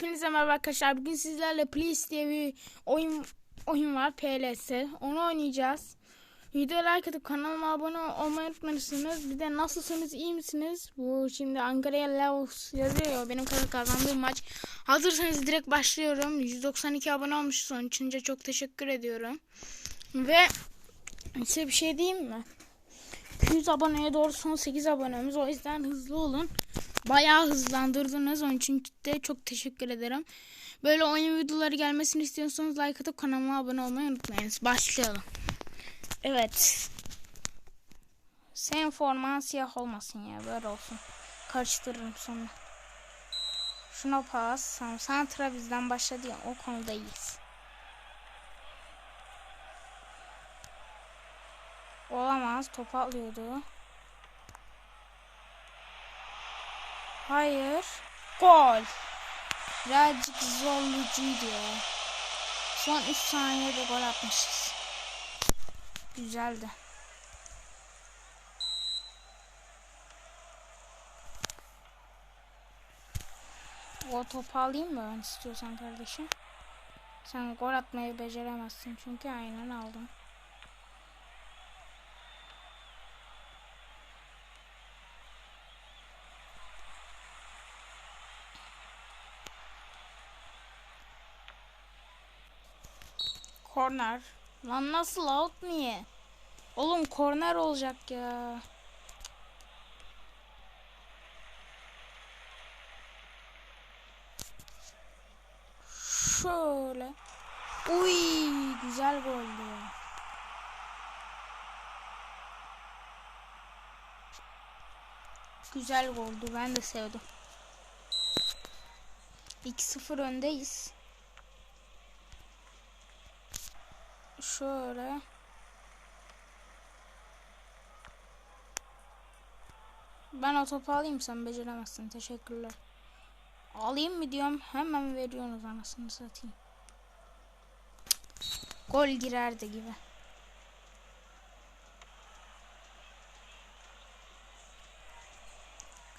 Hepinize merhaba arkadaşlar. Bugün sizlerle Please diye bir oyun oyun var PLS. Onu oynayacağız. Videoya like atıp kanalıma abone olmayı unutmayın. Bir de nasılsınız iyi misiniz? Bu şimdi Ankara'ya Laos yazıyor. Benim kadar kazandığım maç. Hazırsanız direkt başlıyorum. 192 abone için de çok teşekkür ediyorum. Ve size bir şey diyeyim mi? 200 aboneye doğru son 8 abonemiz. O yüzden hızlı olun. Bayağı hızlandırdınız. Onun için de çok teşekkür ederim. Böyle oyun videoları gelmesini istiyorsanız like atıp kanalıma abone olmayı unutmayınız. Başlayalım. Evet. Senin forman siyah olmasın ya. Böyle olsun. Karıştırırım sonra. Şuna pas. Santra bizden başladı ya. O konuda iyiyiz. Olamaz. Topu alıyordu. Hayır. Gol. Birazcık zorlucuydu ya. Son 3 saniyede gol atmışız. Güzeldi. O topu alayım mı istiyorsan kardeşim? Sen gol atmayı beceremezsin çünkü aynen aldım. Korner. Lan nasıl out niye? Oğlum korner olacak ya. Şöyle. Uy, güzel goldü. Güzel goldü. Ben de sevdim. 2-0 öndeyiz. Şöyle. Ben o topu alayım sen beceremezsin. Teşekkürler. Alayım mı diyorum hemen veriyorsunuz anasını satayım. Gol girerdi gibi.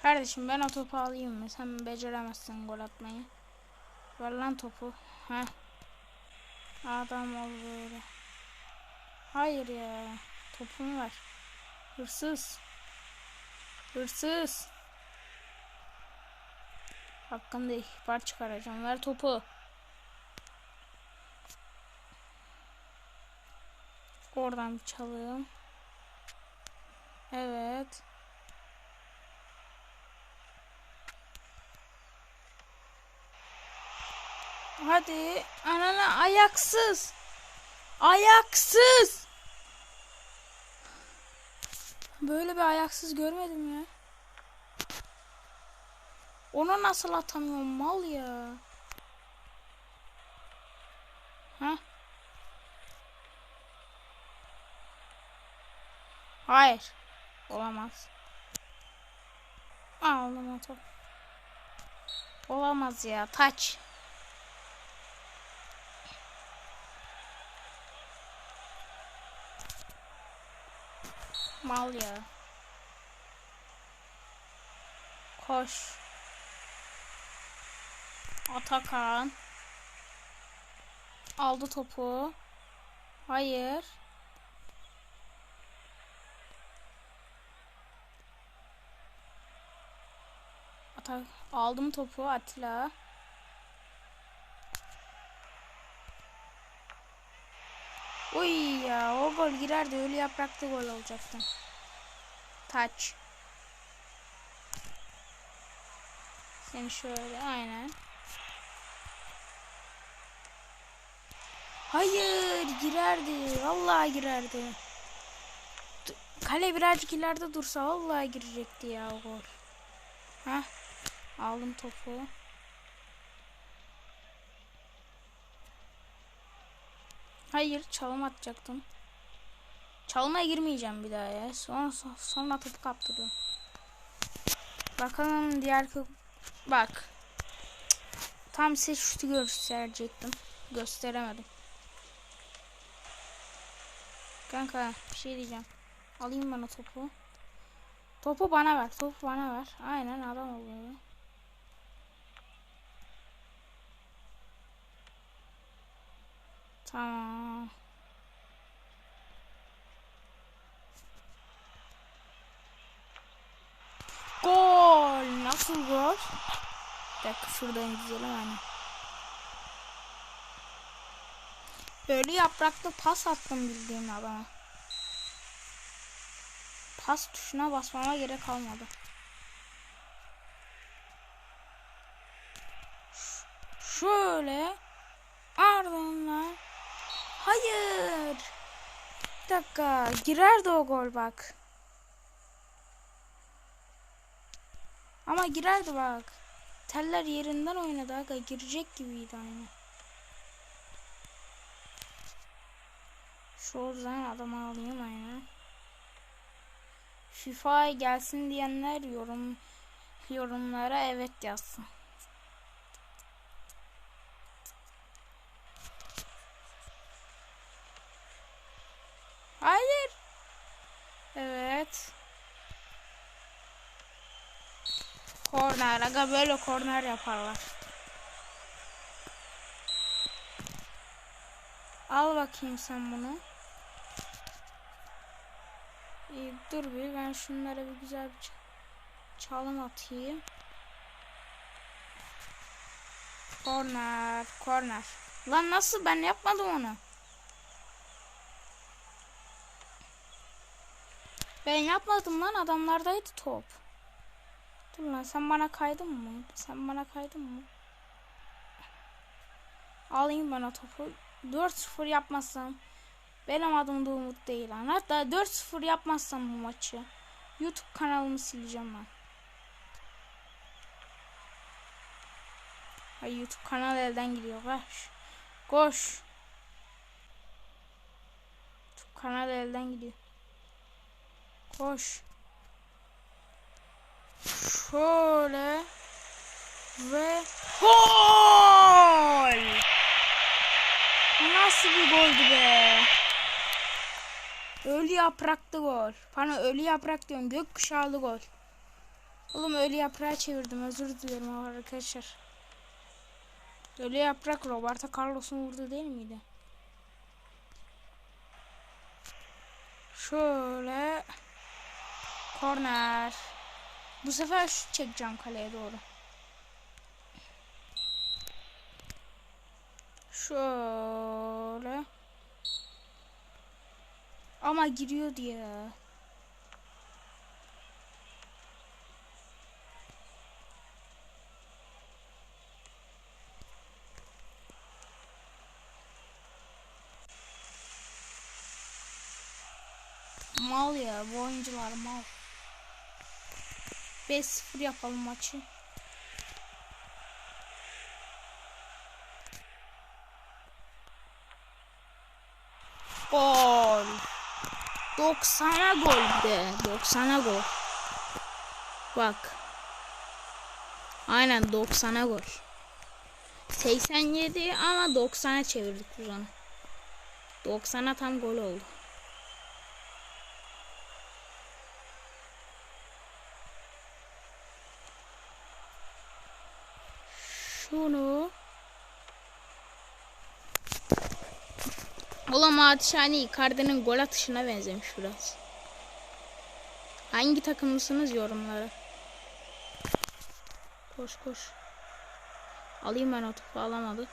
Kardeşim ben o topu alayım mı? Sen beceremezsin gol atmayı. Ver lan topu. Heh. Adam ol böyle. Hayır ya. Topumu ver. Hırsız. Hırsız. Hakkında ihbar çıkaracağım. Ver topu. Oradan bir çalayım. Evet. Hadi. Anana ayaksız. Ayaksız. Böyle bir ayaksız görmedim ya. Onu nasıl atamıyorum mal ya. Ha? Hayır. Olamaz. O top. Olamaz ya. Taç. Mal ya. Koş. Atakan. Aldı topu. Hayır. Atak aldım topu Atilla. Uy ya o gol girerdi ölü yaprakta gol olacaktı. Taç. Seni şöyle aynen. Hayır girerdi. Vallahi girerdi. Kale birazcık ileride dursa vallahi girecekti ya o gol. Heh. Aldım topu. Hayır çalım atacaktım. Çalmaya girmeyeceğim bir daha ya. Sonra, sonra topu kaptırdım. Bakalım diğer bak. Tam size şutu gösterecektim. Gösteremedim. Kanka bir şey diyeceğim. Alayım bana topu. Topu bana ver. Topu bana ver. Aynen adam oluyor. Tamam. Gol. Nasıl gol? Bir dakika şuradan izleyelim hani. Böyle yapraklı pas attım bildiğin adama. Pas tuşuna basmama gerek kalmadı. Şöyle ardından hayır. Bir dakika. Girerdi o gol bak. Ama girerdi bak. Teller yerinden oynadı aga. Girecek gibiydi aynı. Şu yüzden adamı alayım aynı FIFA gelsin diyenler yorum yorumlara evet yazsın Hayır. Evet. Korner. Aga böyle korner yaparlar. Al bakayım sen bunu. İyi, dur bir ben şunlara bir güzel bir çalım atayım. Korner, korner. Lan nasıl ben yapmadım onu? Ben yapmadım lan adamlardaydı top. Dur lan sen bana kaydın mı? Sen bana kaydın mı? Alayım bana topu. 4-0 yapmazsam benim adım da Umut değil lan. Hatta 4-0 yapmazsam bu maçı YouTube kanalımı sileceğim ben. Ay YouTube kanal elden gidiyor. Koş. Koş. YouTube kanal elden gidiyor. Koş. Şöyle. Ve gol! Nasıl bir goldü be? Ölü yapraklı gol. Bana ölü yaprak diyorum. Gökkuşağlı gol. Oğlum ölü yaprağı çevirdim. Özür dilerim arkadaşlar. Ölü yaprak Roberto Carlos'un vurdu değil miydi? Şöyle. Korner. Bu sefer şut çekeceğim kaleye doğru. Şöyle. Ama giriyor diye. Mal ya bu oyuncular mal. 5-0 yapalım maçı. Gol. 90'a gol de. 90'a gol. Bak. Aynen 90'a gol. 87 ama 90'a çevirdik onu. 90'a tam gol oldu. Şunu. Oğlum Atişhane Icardi'nin gol atışına benzemiş biraz. Hangi takımlısınız yorumlara? Koş koş. Alayım ben o topu alamadı.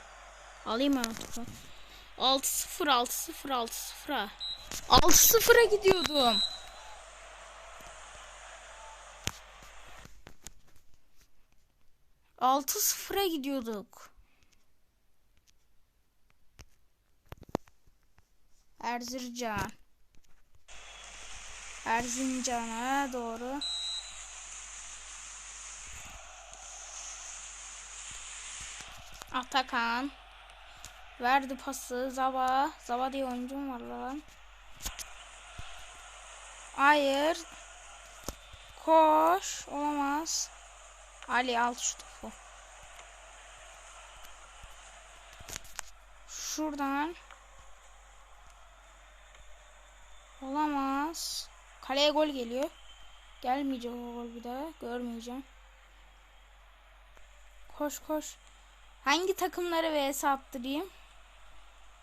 Alayım ben o topu. 6-0 6-0 6-0'a. 6-0'a gidiyordum. Altı sıfıra gidiyorduk. Erzurcan. Erzincan'a doğru. Atakan. Verdi pası. Zaba. Zaba diye oyuncum var lan. Hayır. Koş. Olamaz. Ali al şu topu. Şuradan. Olamaz. Kaleye gol geliyor. Gelmeyecek o gol bir daha. Görmeyeceğim. Koş koş. Hangi takımları vs attırayım?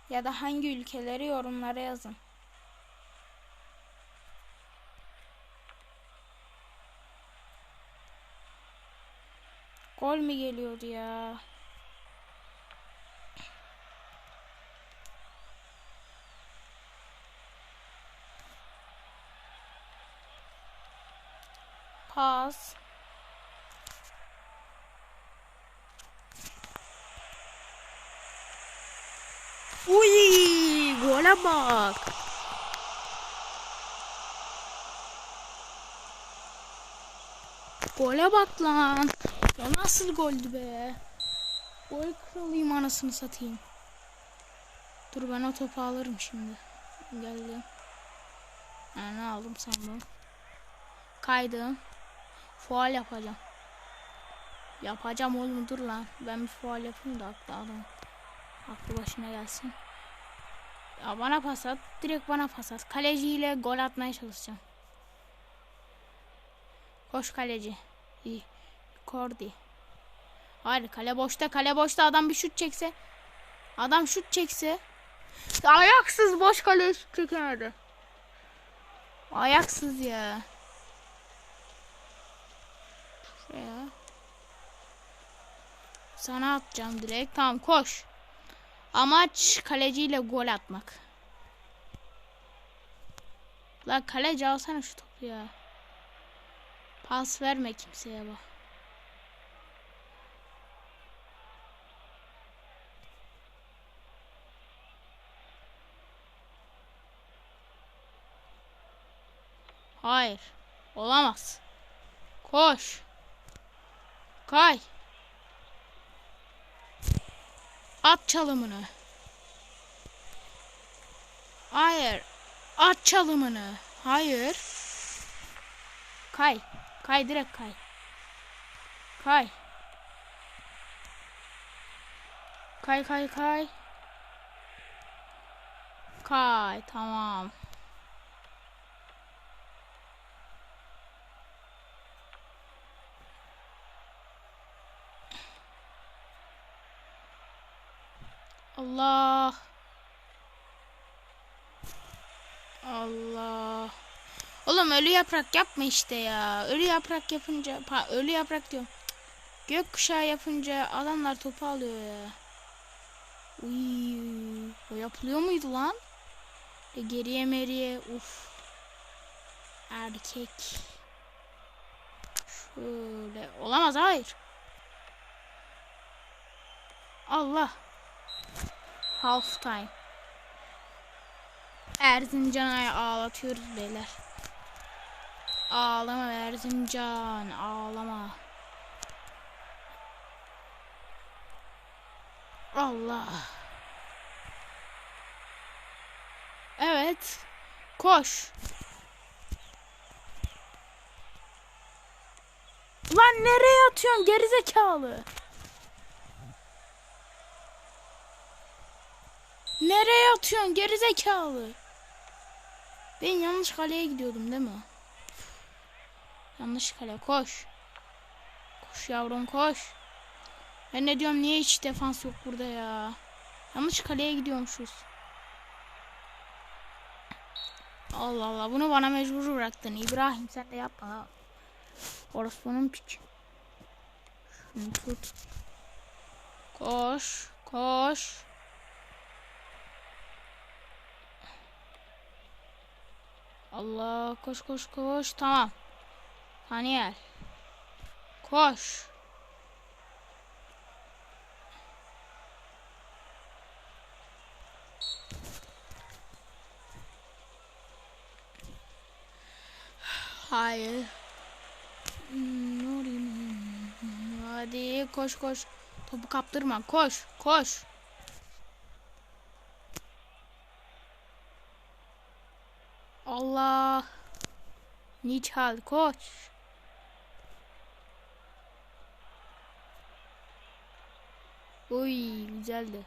Ya da hangi ülkeleri yorumlara yazın. Gol mü geliyordu ya? Pas. Uy, gole bak. Gole bak lan. O nasıl goldü be? Gol kralıyım anasını satayım. Dur ben o topu alırım şimdi. Geldim. Ha, ne aldım sandım. Kaydım. Fual yapacağım. Yapacağım oğlum dur lan. Ben bir fual yapayım da aklı adam. Aklı başına gelsin. Ya bana pas at. Direkt bana pas at. Kaleciyle gol atmaya çalışacağım. Koş kaleci. İyi. Kordi. Hayır kale boşta kale boşta adam bir şut çekse. Adam şut çekse. Ayaksız boş kale çekemedi. Ayaksız ya. Sana atacağım direkt. Tamam koş. Amaç kaleciyle gol atmak. La kaleci alsana şu topu ya. Pas verme kimseye bak. Hayır. Olamaz. Koş. Kay. At çalımını. Hayır. At çalımını. Hayır. Kay. Kay direkt kay. Kay. Kay kay kay. Kay tamam. Allah. Allah. Oğlum ölü yaprak yapma işte ya. Ölü yaprak yapınca, pa, ölü yaprak diyorum. Gökkuşağı yapınca adamlar topu alıyor ya. Uy, o yapılıyor muydu lan? E, geriye meriye, uf. Erkek. Şöyle, olamaz hayır. Allah. Half time. Erzincan'ı ağlatıyoruz beyler. Ağlama Erzincan, ağlama. Allah. Evet. Koş. Lan nereye atıyorsun gerizekalı? Nereye atıyorsun gerizekalı? Ben yanlış kaleye gidiyordum değil mi? Yanlış kale koş. Koş yavrum koş. Ben ne diyorum niye hiç defans yok burada ya? Yanlış kaleye gidiyormuşuz. Allah Allah bunu bana mecbur bıraktın. İbrahim sen de yapma. ha. Orospunun piç. Şunu tut. Koş. Koş. Allah koş koş koş tamam. Daniel. Koş. Hayır. Hmm, Ne olayım? Hadi koş koş. Topu kaptırma. Koş koş. Allah. Nihal koş. Uy güzeldi.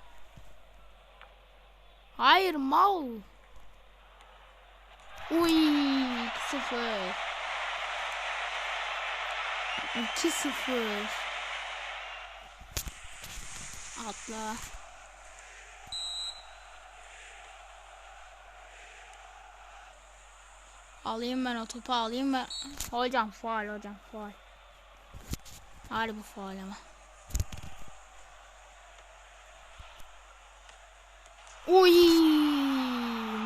Hayır mal. Uy 2-0. 2-0. Atla. Alayım ben o topu alayım ben. Hocam faal hocam faal. Harbi faal ama. Oy!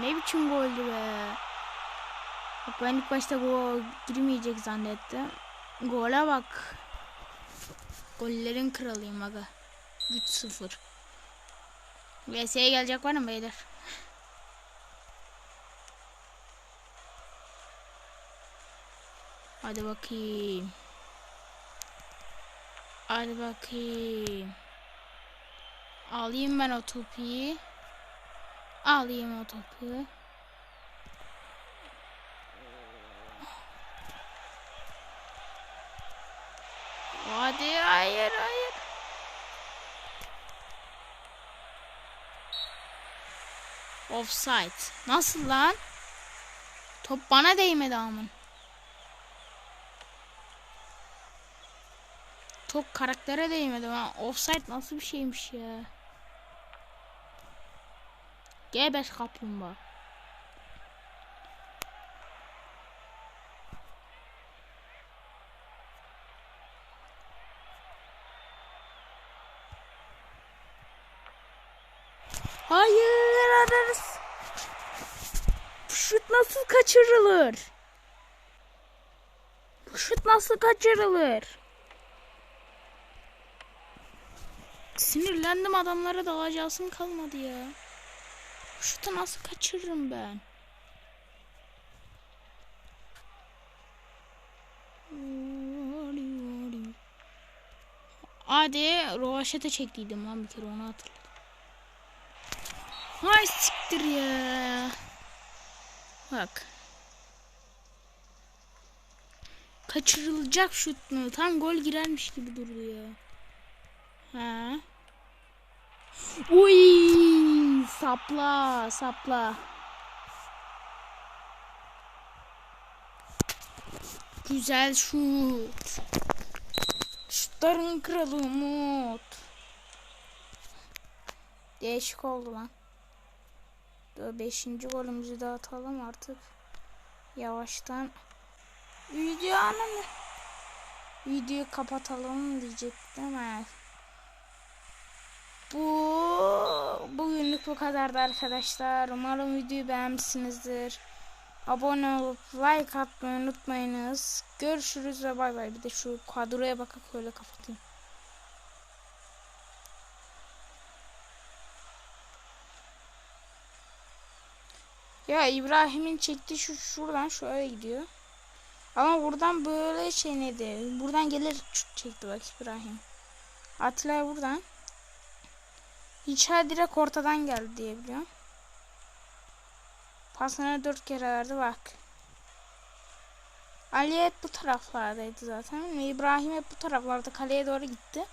Ne biçim goldü be. Bak ben ilk başta gol girmeyecek zannettim. Gole bak. Gollerin kralıyım aga. 3-0. VS'ye gelecek var mı beyler? Hadi bakayım. Hadi bakayım. Alayım ben o topu. Alayım o topu. Hadi hayır hayır. Offside. Nasıl lan? Top bana değmedi amın. Top karaktere değmedi. Ha. Offside nasıl bir şeymiş ya? G5 kaplumbağa. Hayır ararız. Şut nasıl kaçırılır? Bu şut nasıl kaçırılır? Sinirlendim adamlara da alacağım kalmadı ya. Bu şutu nasıl kaçırırım ben? Hadi rovaşete çektiydim lan bir kere onu hatırladım. Hay siktir ya. Bak. Kaçırılacak şut mu? Tam gol girermiş gibi durdu ya. Ha. Uy, sapla, sapla. Güzel şut. Şutların kralı Umut. Değişik oldu lan. Beşinci golümüzü de atalım artık. Yavaştan. Video anlamı. Videoyu kapatalım diyecektim. Evet. Bu bugünlük bu kadardı arkadaşlar. Umarım videoyu beğenmişsinizdir. Abone olup like atmayı unutmayınız. Görüşürüz ve bay bay. Bir de şu kadroya bakıp öyle kapatayım. Ya İbrahim'in çektiği şu şuradan şöyle gidiyor. Ama buradan böyle şey neydi? Buradan gelir çekti bak İbrahim. Atilla buradan. İçeri direkt ortadan geldi diye biliyorum. Pasını dört kere verdi bak. Ali hep bu taraflardaydı zaten. İbrahim hep bu taraflarda kaleye doğru gitti.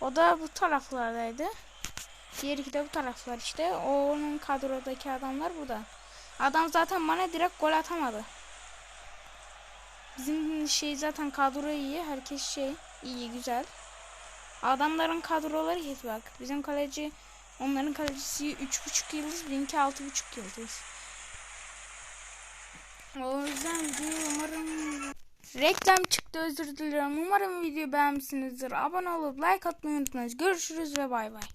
O da bu taraflardaydı. Diğer iki de bu taraflar işte. O onun kadrodaki adamlar burada. Adam zaten bana direkt gol atamadı. Bizim şey zaten kadro iyi. Herkes şey iyi güzel. Adamların kadroları kötü bak. Bizim kaleci onların kalecisi 3.5 yıldız, benimki 6.5 yıldız. O yüzden video umarım reklam çıktı özür diliyorum. Umarım video beğenmişsinizdir. Abone olup like atmayı unutmayınız. Görüşürüz ve bay bay.